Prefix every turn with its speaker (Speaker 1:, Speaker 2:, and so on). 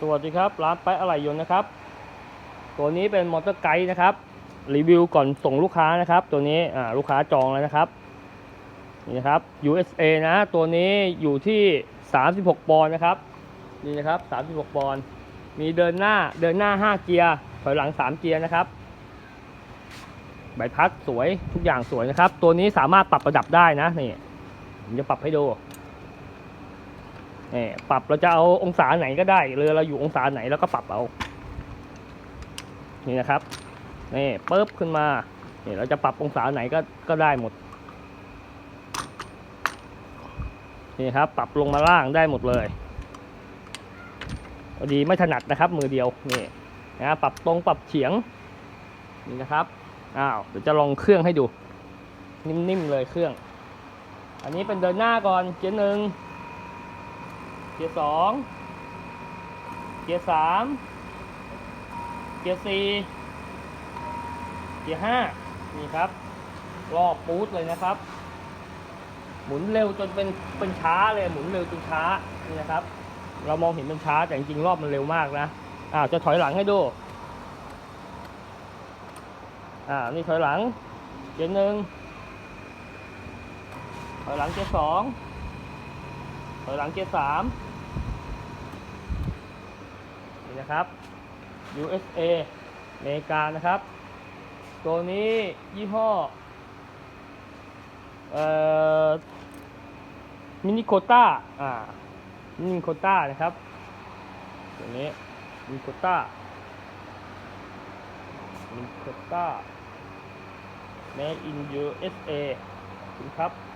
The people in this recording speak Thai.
Speaker 1: สวัสดีครับ ร้านไปอะไหล่ยนต์นะครับ ตัวนี้เป็นมอเตอร์ไกด์นะครับ รีวิวก่อนส่งลูกค้านะครับ ตัวนี้ลูกค้าจองแล้วนะครับนี่นะครับ USA นะ ตัวนี้อยู่ที่ 36 ปอนด์นะครับนี่นะครับ 36 ปอนด์มีเดินหน้าเดินหน้า 5 เกียร์ถอยหลัง 3 เกียร์นะครับใบพัดสวยทุกอย่างสวยนะครับ ตัวนี้สามารถปรับระดับได้นะนี่ผมจะปรับให้ดู นี่ปรับเราจะเอาองศาไหนก็ได้เรือเราอยู่องศาไหนแล้วก็ปรับเอา นี่นะครับ นี่ปึ๊บขึ้นมานี่เราจะปรับองศาไหนก็ก็ได้หมด นี่ครับ ปรับลงมาล่างได้หมดเลยพอดีไม่ถนัดนะครับ มือเดียวนี่นะปรับตรงปรับเฉียง นี่นะครับอ้าวเดี๋ยวจะลองเครื่องให้ดู นิ่มๆเลยเครื่อง อันนี้เป็นเดินหน้าก่อนเกียร์หนึ่ง เกียร์สองเกียร์สามเกียร์สี่เกียร์ห้านี่ครับรอบปูดเลยนะครับ หมุนเร็วจนเป็นเป็นช้าเลยหมุนเร็วจนช้านี่นะครับ เรามองเห็นเป็นช้าแต่จริงๆรอบมันเร็วมากนะอ้าวจะถอยหลังให้ดูอ่านี่ถอยหลังเกียร์หนึ่งถอยหลังเกียร์สอง ถอยหลังเกียร์สามนี่นะครับ USA อเมริกานะครับ ตัวนี้ยี่ห้อเอ่อมินิโคต้าอ่ามินิโคต้านะครับ ตัวนี้มินิโคต้ามินิโคต้า Made in USA ขอบคุณครับ